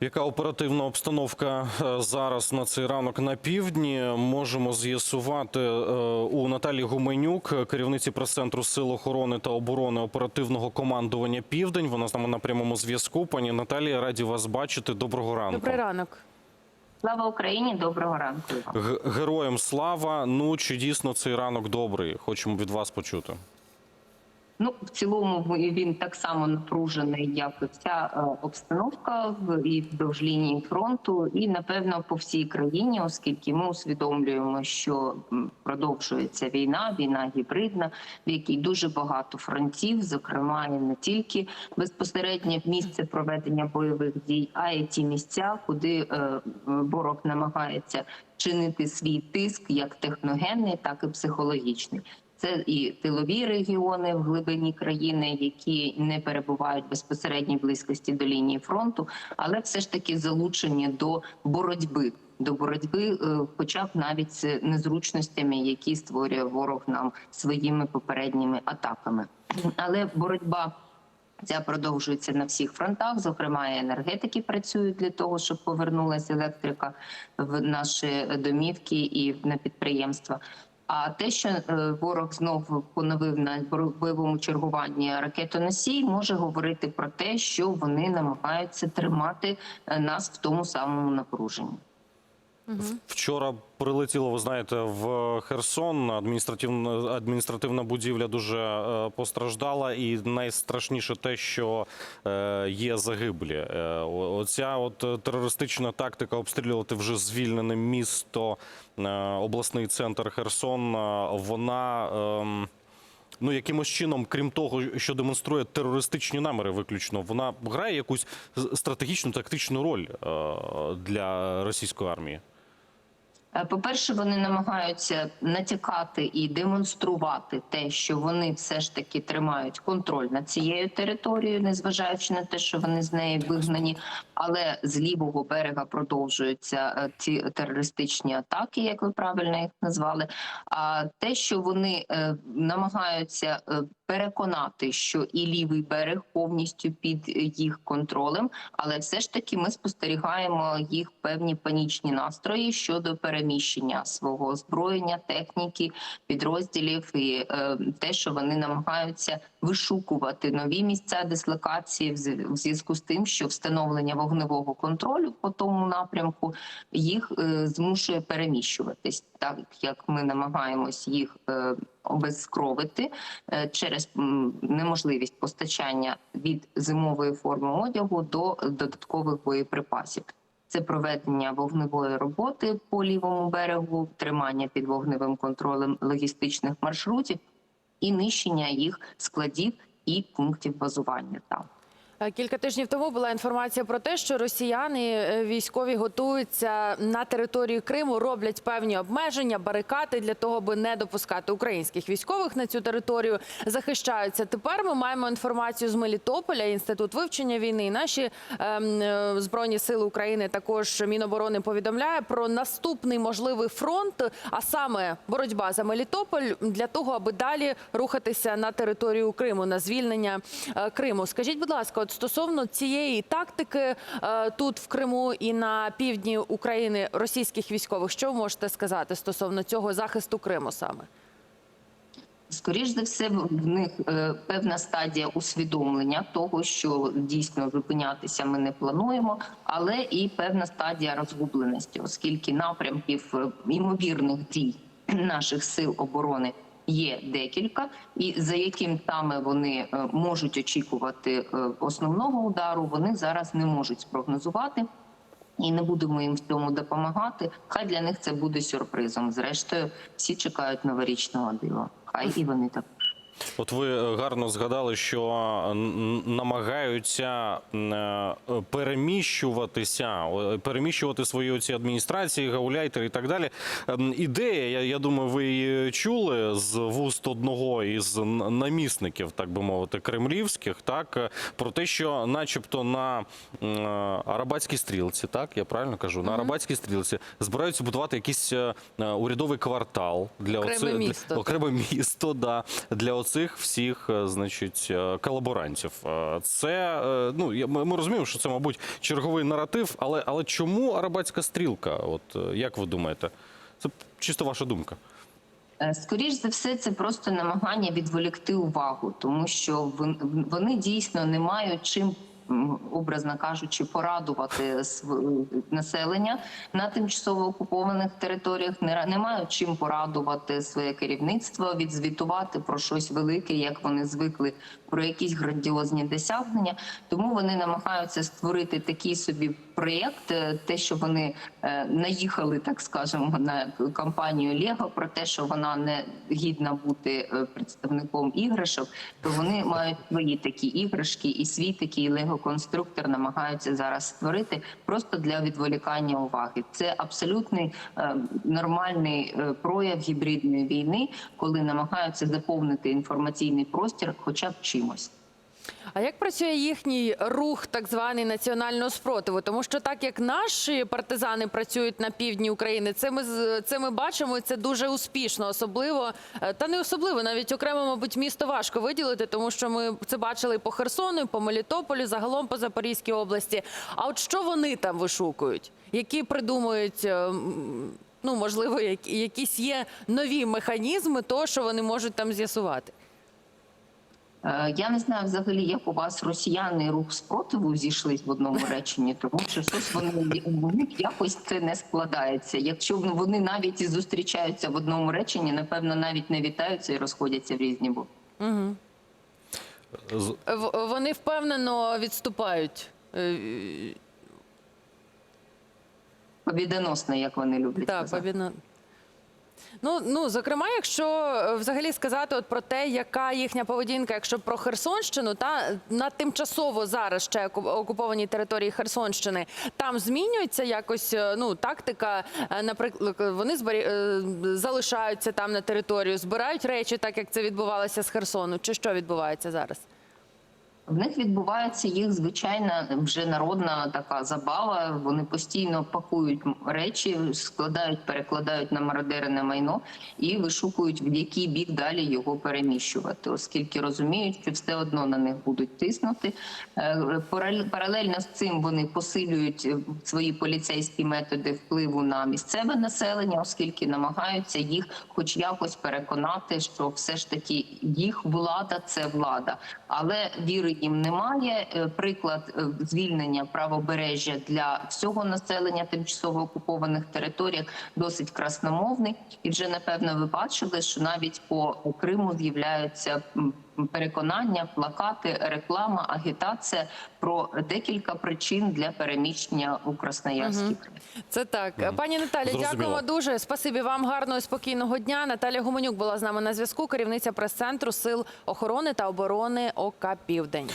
Яка оперативна обстановка е, зараз на цей ранок на півдні? Можемо з'ясувати е, у Наталії Гуменюк, керівниці прес-центру Сил охорони та оборони оперативного командування Південь. Вона з нами на прямому зв'язку. Пані Наталія, раді вас бачити. Доброго ранку. Добрий ранок. Слава Україні, доброго ранку. Г- Героям слава. Ну чи дійсно цей ранок добрий? Хочемо від вас почути. Ну, в цілому він так само напружений, як і вся е, обстановка і вдовж лінії фронту, і напевно по всій країні, оскільки ми усвідомлюємо, що продовжується війна, війна гібридна, в якій дуже багато фронтів, зокрема і не тільки безпосередньо місце проведення бойових дій, а й ті місця, куди е, ворог намагається чинити свій тиск як техногенний, так і психологічний. Це і тилові регіони в глибині країни, які не перебувають безпосередній близькості до лінії фронту, але все ж таки залучені до боротьби. До боротьби, е, хоча б навіть з незручностями, які створює ворог нам своїми попередніми атаками. Але боротьба ця продовжується на всіх фронтах. Зокрема, енергетики працюють для того, щоб повернулася електрика в наші домівки і на підприємства. А те, що е, ворог знову поновив на бойовому чергуванні ракетоносій, може говорити про те, що вони намагаються тримати е, нас в тому самому напруженні. Вчора прилетіло, ви знаєте, в Херсон. Адміністративна адміністративна будівля дуже е, постраждала, і найстрашніше те, що е, є загиблі. Е, Оця от терористична тактика обстрілювати вже звільнене місто, е, обласний центр Херсон. Вона. ем, Ну, якимось чином, крім того, що демонструє терористичні наміри, виключно, вона грає якусь стратегічну тактичну роль для російської армії. Е, По-перше, вони намагаються натякати і демонструвати те, що вони все ж таки тримають контроль над цією територією, незважаючи на те, що вони з неї вигнані. Але з лівого берега продовжуються е, ці терористичні атаки, як ви правильно їх назвали. А те, що вони е, намагаються переконати, що і лівий берег повністю під їх контролем, але все ж таки ми спостерігаємо їх певні панічні настрої щодо переміщення свого озброєння, техніки, підрозділів і е, те, що вони намагаються вишукувати нові місця дислокації в зв'язку з тим, що встановлення вогневого контролю по тому напрямку їх е, змушує переміщуватись, так як ми намагаємось їх е, обезкровити через неможливість постачання від зимової форми одягу до додаткових боєприпасів. Це проведення вогневої роботи по лівому берегу, тримання під вогневим контролем логістичних маршрутів і нищення їх складів і пунктів базування там. Е, Кілька тижнів тому була інформація про те, що росіяни е, військові готуються на території Криму, роблять певні обмеження, барикади для того, аби не допускати українських військових на цю територію. Захищаються. Тепер ми маємо інформацію з Мелітополя, інститут вивчення війни. І наші ем, е, збройні сили України також Міноборони повідомляє про наступний можливий фронт, а саме боротьба за Мелітополь для того, аби далі рухатися на територію Криму на звільнення Криму. Скажіть, будь ласка, от стосовно цієї тактики е, тут в Криму і на півдні України російських військових, що можете сказати стосовно цього захисту Криму саме? Скоріш за все, в них е, певна стадія усвідомлення того, що дійсно зупинятися ми не плануємо, але і певна стадія розгубленості, оскільки напрямків е, ймовірних дій наших сил оборони є декілька, і за яким саме вони е, можуть очікувати е, основного удару, вони зараз не можуть спрогнозувати. І не будемо їм в цьому допомагати. Хай для них це буде сюрпризом. Зрештою, всі чекають новорічного дива. Хай і вони так. От ви е, гарно згадали, що е, намагаються е, переміщуватися, переміщувати свої оці адміністрації, гауляйтери і так далі. Ем, Ідея, я, я думаю, ви її чули з вуст одного із намісників, так би мовити, кремлівських, так про те, що, начебто, на Арабатській стрілці, так я правильно кажу, на Арабатській стрілці збираються будувати якийсь урядовий квартал для Окреме оце- для- місто. окреме місто, да для оцих всіх, е, значить, е, колаборантів. Е, Це ну ми розуміємо, що це, мабуть, черговий наратив, але але чому арабатська стрілка? От як ви думаєте? Це чисто ваша думка. Скоріш за все, це просто намагання відволікти увагу, тому що вони дійсно не мають чим. Образно кажучи, порадувати населення на тимчасово окупованих територіях, не мають чим порадувати своє керівництво, відзвітувати про щось велике, як вони звикли, про якісь грандіозні досягнення. Тому вони намагаються створити такий собі проєкт, е, те, що вони е, наїхали, так скажемо, на компанію Лего про те, що вона не гідна бути е, представником іграшок, то вони мають свої такі іграшки, і свій такий лего-конструктор намагаються зараз створити просто для відволікання уваги. Це абсолютний нормальний прояв гібридної війни, коли намагаються заповнити інформаційний простір, хоча б чимось. А як працює їхній рух, так званий національного спротиву? Тому що так як наші партизани працюють на півдні України, це ми це ми бачимо, це дуже успішно, особливо е, та не особливо, навіть окремо, мабуть, місто важко виділити, тому що ми це бачили по Херсону, по Мелітополю, загалом по Запорізькій області. А от що вони там вишукують? Які придумують? е, Ну, можливо, які- якісь є нові механізми, того, що вони можуть там з'ясувати. Е, Я не знаю взагалі, як у вас росіяни і рух спротиву зійшлись в одному реченні, тому що щось вони якось це не складається. Якщо вони навіть і зустрічаються в одному реченні, напевно, навіть не вітаються і розходяться в різні боки. З- Вони впевнено відступають. Е, Побідоносно, як вони люблять Так, казати. Ну, ну, зокрема, якщо е, взагалі сказати от про те, яка їхня поведінка, якщо про Херсонщину, та на тимчасово зараз ще оку- окупованій території Херсонщини, там змінюється якось е, ну, тактика. е, Наприклад, вони збері... залишаються там на територію, збирають речі, так як це відбувалося з Херсону. Чи що відбувається зараз? В них відбувається їх звичайна вже народна така забава. Вони постійно пакують речі, складають, перекладають на мародерине майно і вишукують, в який бік далі його переміщувати, оскільки розуміють, що все одно на них будуть тиснути. Е, Паралельно з цим вони посилюють е, свої поліцейські методи впливу на місцеве населення, оскільки намагаються їх, хоч якось переконати, що все ж таки їх влада це влада, але віри їм немає. Е, Приклад е, звільнення правобережжя для всього населення тимчасово окупованих територіях досить красномовний, і вже напевно ви бачили, що навіть по Криму з'являються переконання, плакати, реклама, агітація про декілька причин для переміщення у Красноярський край. Це так. Пані Наталі, дякуємо дуже. Спасибі вам гарного і спокійного дня. Наталя Гуменюк була з нами на зв'язку, керівниця прес-центру Сил охорони та оборони ОК Південь.